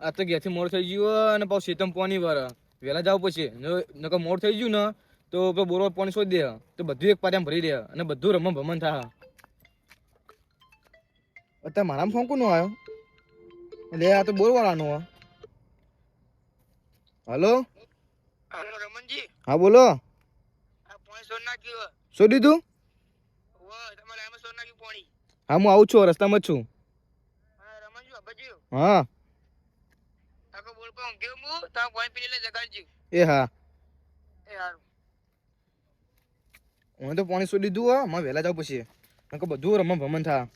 આ તો ઘેરથી મોડ થઈ ગયું અને પાછું શેતમ પાણી વાર વહેલા જાવ પછી. નકર મોડ થઈ ગયું ને તો પેલો બોરો પાણી છોડી દે. તો બધું એક પારિયામાં ભરી દે અને બધું રમણ ભમણ થાય. અત્યારે મારામાં ફોન કોનો આવ્યો? એટલે આ તો બોરવાળાનો હે. હલો? હલો રમણજી. હા બોલો. શું દીધું? હા હું આવું છું રસ્તામાં જ છું. હા. રમણજી અબજ્યું હા આખો બોલ પર ઊંઘ્યો હું તમે પોણી પીને લઈ જગાડજો એ હા એ હારું હું તો પાણી છોડી દીધું હા મારે વહેલા જાવ પછી નકર બધું રમણ ભમણ થાય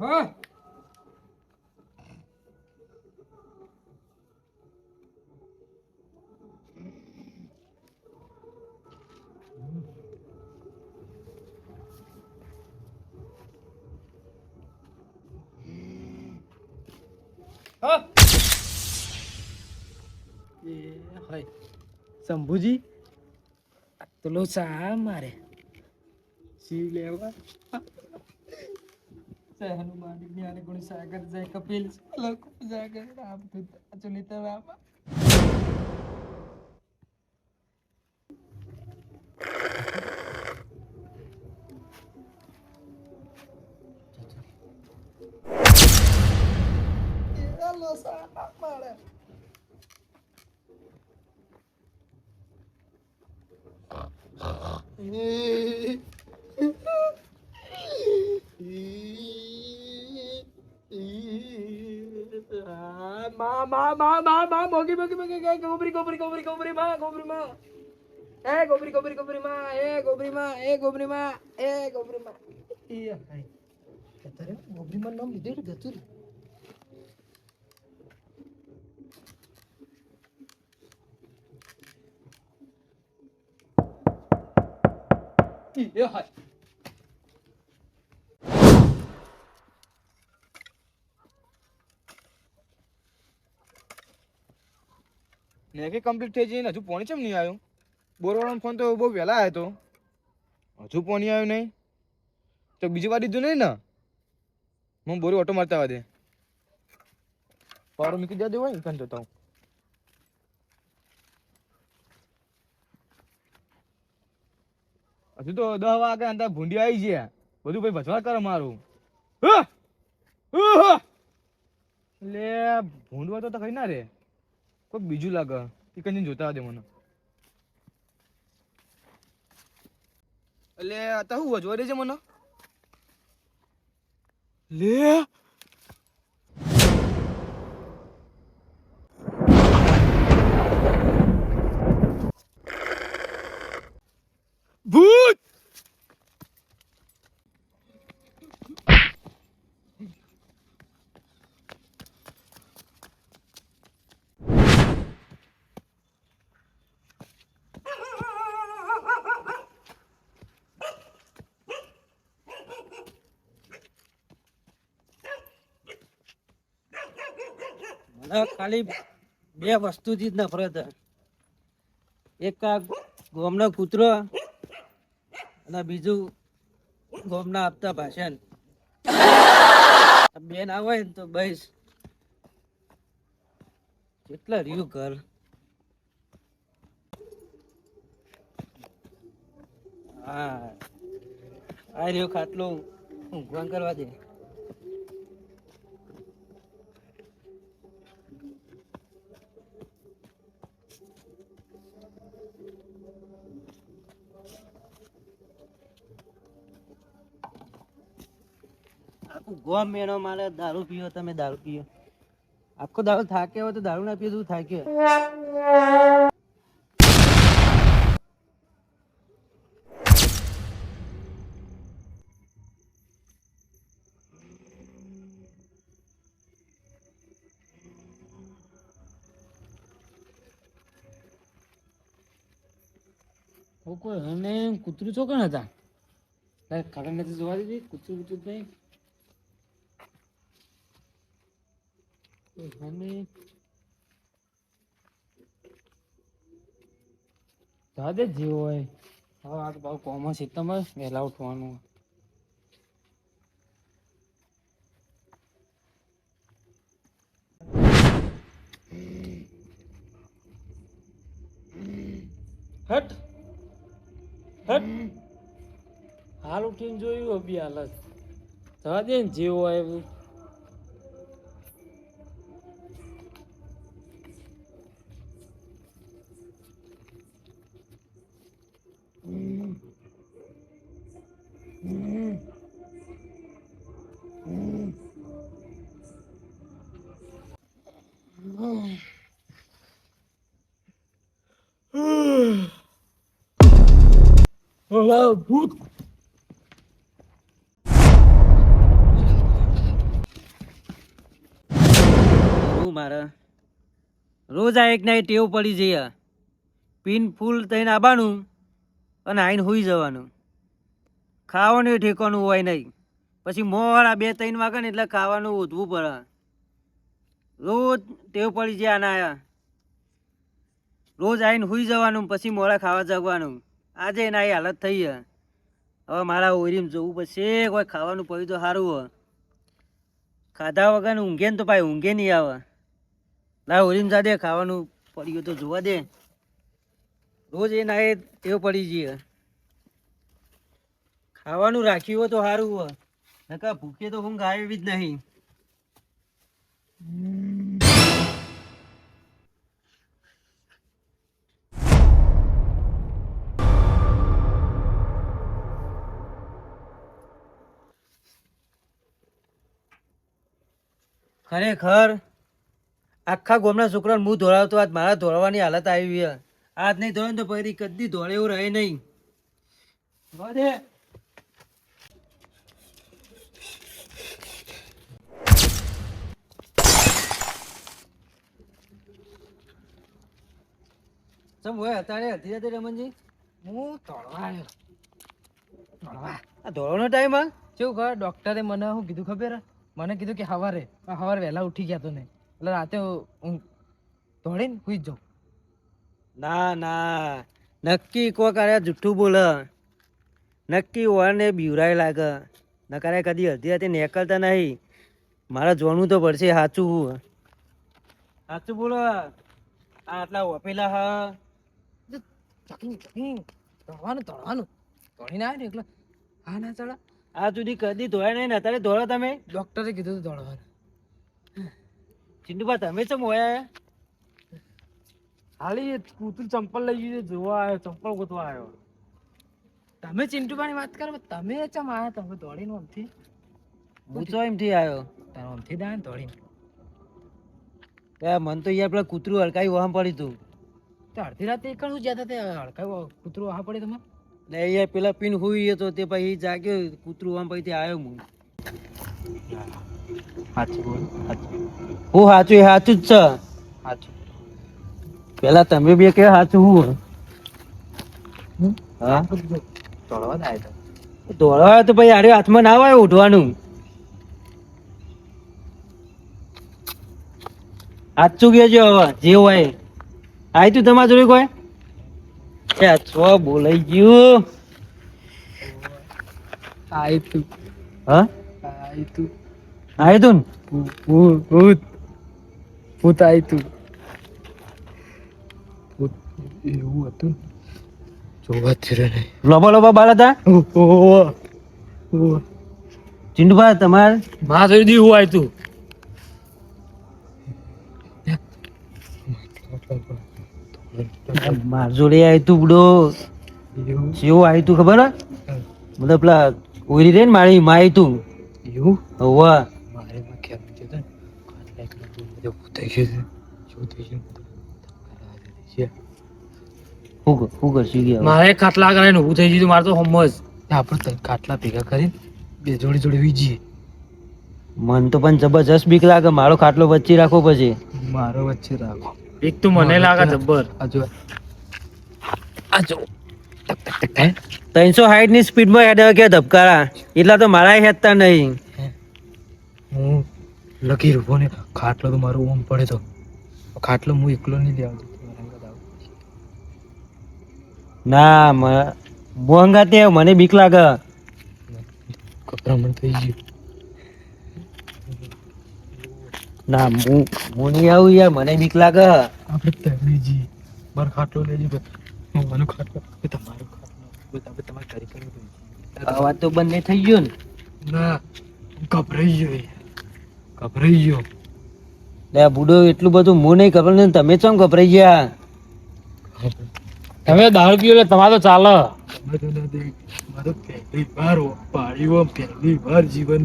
હા હા એ હોય શંભુજી આટલો ચા મારે સી લેવા જય હનુમાન જ્ઞાન ગુણ સાગર જય કપિલ. લોક જાગર રામ દૂત અચલિત રામ. મા મા મા મા મા મોગી મોગી મોગી ગઈ ગોબરી ગોબરી ગોબરી ગોબરી માં ગોબરી માં. એ ગોબરી ગોબરી ગોબરી માં એ ગોબરી માં એ ગોબરી માં એ ગોબરી માં. એ હાય અત્યારે ગોબરી માં નામ લીધું ને. ગતું એ હાય. ને કઈ કમ્પ્લીટ થઈ જઈને હજુ પોણી ચમ નહીં આવ્યું? બોરવાળાનો ફોન તો બહુ વહેલા આવ્યો તો. હજુ પોણી આવ્યું નહીં? તો બીજી વાર દીધું નહીં ને? હું બોરી ઓટો મારતા દે. પાવડો મૂકી દે હોય ને કંઈ હું હજુ તો દસ વાગે અંદર ભૂંડી આવી છે. બધું ભાઈ ભજવા કરે મારું! લે, ભૂંડવા તો તો કઈ ના રે. કોઈ બીજું લાગે? એ કઈ જોતા દે મને. એટલે તું દે છે મને. લે ભૂત મને ખાલી બે વસ્તુથી જ નફરત. એક આ ગોમનો કૂતરો અને બીજું ગોમના આપતા ભાષણ બેન આવે ને તો બસ. કેટલા રહ્યું ઘર? હા. આ રહ્યો ખાટલું ઊંઘવાન કરવા દે. આખું ગોમ મેળો મારે દારૂ પીવો, તમે દારૂ પીવો આખો દારૂ થાકે હોય તો દારૂ ના પીએ તો થાક્યો? કોઈ અને કૂતરું ચોકણ હતા? કાકા નથી જોવા દીધી? કૂતરું કૂતરું નહીં? અને જીવો જેવો હોય. હવે આ તો બહુ કોમન છે તમારે વહેલા ઉઠવાનું. હટ. હટ. હાલ ઉઠીને જોયું અભી હાલત જવા દે ને જેવો હોય એવું. ભૂત હું મારે? રોજ આ એક નાઈ ટેવ પડી જઈએ પીન ફૂલ થઈને આવવાનું અને આઈને હોઈ જવાનું. ખાવાનું ય હોય નહીં. પછી મોડા બે ત્રણ વાગે ને એટલે ખાવાનું ઓધવું પડે. રોજ ટેવ પડી જાય આના આયા. રોજ આવીને સુઈ જવાનું, પછી મોડા ખાવા જગવાનું. આજે એના એ હાલત થઈ હે હવે મારા ઓરીમ જવું પછી કોઈ ખાવાનું પડ્યું તો સારું હોય. ખાધા વગર ઊંઘે ને તો ભાઈ ઊંઘે નહીં આવે. લા ઓરીમ જા દે ખાવાનું પડ્યું તો જોવા દે. રોજ એ ના એ ટેવ પડી જઈએ ખાવાનું રાખ્યું તો સારું હોય. નકા ભૂખે તો હું ગાય એવી જ નહીં. ખરેખર આખા ગોમના છોકરાને હું ધોળાવતો આજ મારા ધોળવાની હાલત આવી આજ નહીં ધોળે તો પછી કદી ધોળે એવું રહે નહીં. ચમ હોય અત્યારે હતી હતી રમણજી હું તળવા આવ્યો તળવા આ ધોળાનો ટાઈમ હા કેવું ખબર? ડૉક્ટરે મને શું કીધું ખબર? મને કીધું કે સવારે સવારે વહેલા ઉઠી ગયા તો નહીં એટલે રાતે હું દોડીને સુઈ જ જાઉં. ના ના. નક્કી કોઈ કરે જુઠ્ઠું બોલે. નક્કી ને બીવરાય લાગે. નકારે કદી હતી રાતે નીકળતા નહીં. મારે જોવાનું તો પડશે સાચું સાચું બોલો. આ આટલા ઓપેલા હા. ચકી ચકિંગ ધોવાનું ધોવાનું ધોળીને આવ્યો ને એટલે. હા ના ચડા આ સુધી કદી ધોયા નહીં ને અત્યારે ધોળો તમે? ડોક્ટરે કીધું હતું ધોળવાનું ચિંટુભા તમે ચમ હોયા હાલી કૂતરું ચંપલ લઈ ગયું જોવા આવ્યો ચંપલ ગોતવા આવ્યો તમે ચિંટુભાની વાત કરો તમે ચમ આવ્યા તમે દોડીને આમથી હું તો એમથી આવ્યો તારો આમથી દાય ને દોડીને મન તો યાર પેલા કૂતરું હડકાઈ વહામ પડ્યું તું તો અડધી રાતે એકણ શું જતા તે હડકાયો કૂતરો આ પડે તમે ને અહીંયા પેલા પીન હુઈ ગયો તો તે પછી જાગ્યો કૂતરું આમ પછી આવ્યો હું સાચું બોલ સાચું. હું સાચું એ સાચું જ છે. સાચું. પેલા તમે બે કે સાચું હું. હા? આવ્યો દોડવા તો પછી આરે હાથમાં ના આવે ઉઠવાનું. સાચું કેજો હવે જે હોય. આય તું તમારા જોડે કોઈ? આ છો બોલાઈ ગયું. આય તું. હા? આય તું. આય તું ભૂત ભૂત આય તું. ભૂત એવું હતું જોવા જ નહીં. લોબા લોબા બાળ હતા? ચિંટુભા તમારે? માં જોઈ દી હું આય તું? માર જોડે આય તું બડો. જેવું આય તું ખબર મતલબ પેલા ઓરી રે ને મારી માં આવ્યું તું. એવું? હોવા. મારે માં કેમ ને. બધો ભૂત થઈ ગયું શું થઈ ગયું? હું કરશું કે મારે ખાટલા કરીને ઊભું થઈ ગયું મારે તો સમજ આપણે કાટલા ભેગા કરીને બે જોડી જોડી વીજીએ મન તો પણ જબરજસ્ત બીક લાગે મારો ખાટલો વચ્ચે રાખો પછી. મારો વચ્ચે રાખો. એક તો મને લાગે જબ્બર આ જો આ જો ટક ટક ટક થાય ત્રણસો હાઈટની સ્પીડમાં હેડ કે ધબકારા? એટલા તો મારા હેડતા નહીં. હું? લખી રૂપો ને ખાટલો તો મારો ઓમ પડે તો. ખાટલો હું એકલો નહીં લેવા ના મને બીક લાગે. ગભરામણ થઈ ગયું. ના હું હું નહીં આવું યાર મને બીક લાગે. આપણે પહેલીજી મારો ખાટલો લેજી હું મારો ખાટલો કે તમારો ખાટલો આપણે તમારે ઘરે કરવું અવાજ તો બંધ નહીં થઈ ગયો ને? ના ગભરાઈ ગયો ગભરાઈ ગયો. લે આ બુડો એટલું બધું હું નહીં ખબર ને તમે ચમ ગભરાઈ ગયા? તમે દારૂ પીઓ એટલે તમારે તો ચાલે તમે મારો પહેલી વાર પાડ્યો પહેલી વાર જીવન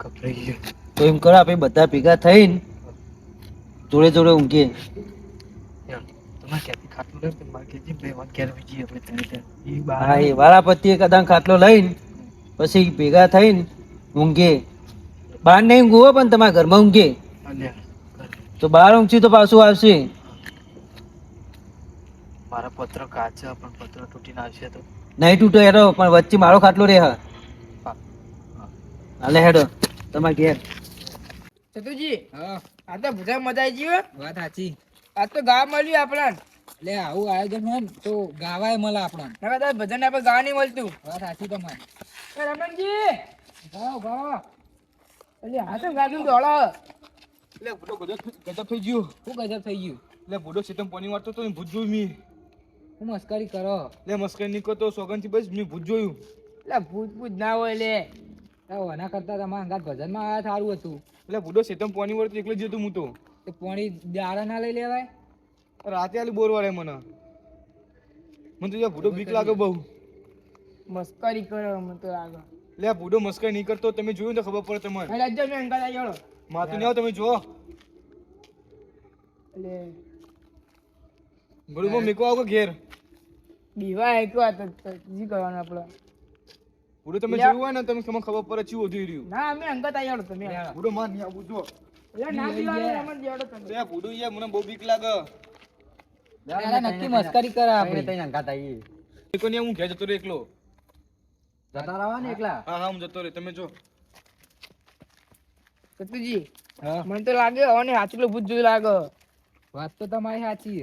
ગભરાઈ ગયો. તો એમ કરો આપણે બધા ભેગા થઈને જોડે જોડે ઊંઘીએ. હા એ વાળા પતિએ કદાચ ખાટલો લઈને પછી ભેગા થઈને ઊંઘીએ. બહાર નહીં ઊંઘવો પણ તમારા ઘરમાં ઊંઘે તો બહાર ઊંઘશું તો પાછું આવશે. મારા પત્ર કાચા પણ પત્ર તૂટીને આવશે તો? નહીં તૂટો હેડો પણ વચ્ચે મારો ખાટલો રહે હા. હાલે હેડો તમારા ઘેર. ચતુજી આ તો બધા મજા આવી ગયો વાત સાચી. આ તો ગા મળ્યું આપણા એટલે આવું આયોજન હોય ને તો ગાવાય મળે આપણા હવે તો ભજન આપણે ગા નહીં મળતું. વાત સાચી તમારે. રમણજી ગાઓ ગાઓ. એટલે હા તો? ગાજુ દોડો એટલે બુડો ગજબ ગજબ થઈ ગયું. શું ગજબ થઈ ગયું? એટલે બોડો સીતમ પાણી મારતો તો ભૂત જોયું મી. હું મસ્કરી કરો? એટલે મસ્કરી નીકળતો સોગનથી બસ મેં ભૂત જોયું. એટલે ભૂત ભૂત ના હોય લે. એના કરતા તમારા અંગાત ભજનમાં આવ્યા સારું હતું. એટલે બુડો સીતમ પાણી વળતું એકલો જ જતો હું તો. તે પાણી દાડા ના લઈ લેવાય? રાતે આલી બોર વાળે મને. મને તો બુડો બીક લાગે બહુ. મસ્કરી કરો મને તો લાગે. એટલે આ બુડો મસ્કરી નહીં કરતો તમે જોયું ને ખબર પડે તમારે. રાજ્ય મેં અંગાત આવ્યો માથું નહીં આવો તમે જો એટલે બરોબર મેકો આવો કે ઘેર બીવા એક વાત જી કરવાનું આપણે. બુડો તમે જોયું હોય ને તમે તમને ખબર પડે ચીવું વધી રહ્યું. ના અમે અંગત આવ્યો તમે. બુડો માર નહીં આવું જો મને બહુ બીક લાગે. નક્કી મસ્કરી કરે આપણે તઈ અંગત આવું, હું ઘેર જતો રહ્યો એકલો. જતા રહો ને એકલા? હા હા હું જતો રહ્યો તમે જો. સતુજી મને તો લાગે હવે હાચલું ભૂત જોઈ લાગે. વાત તો તમારી સાચી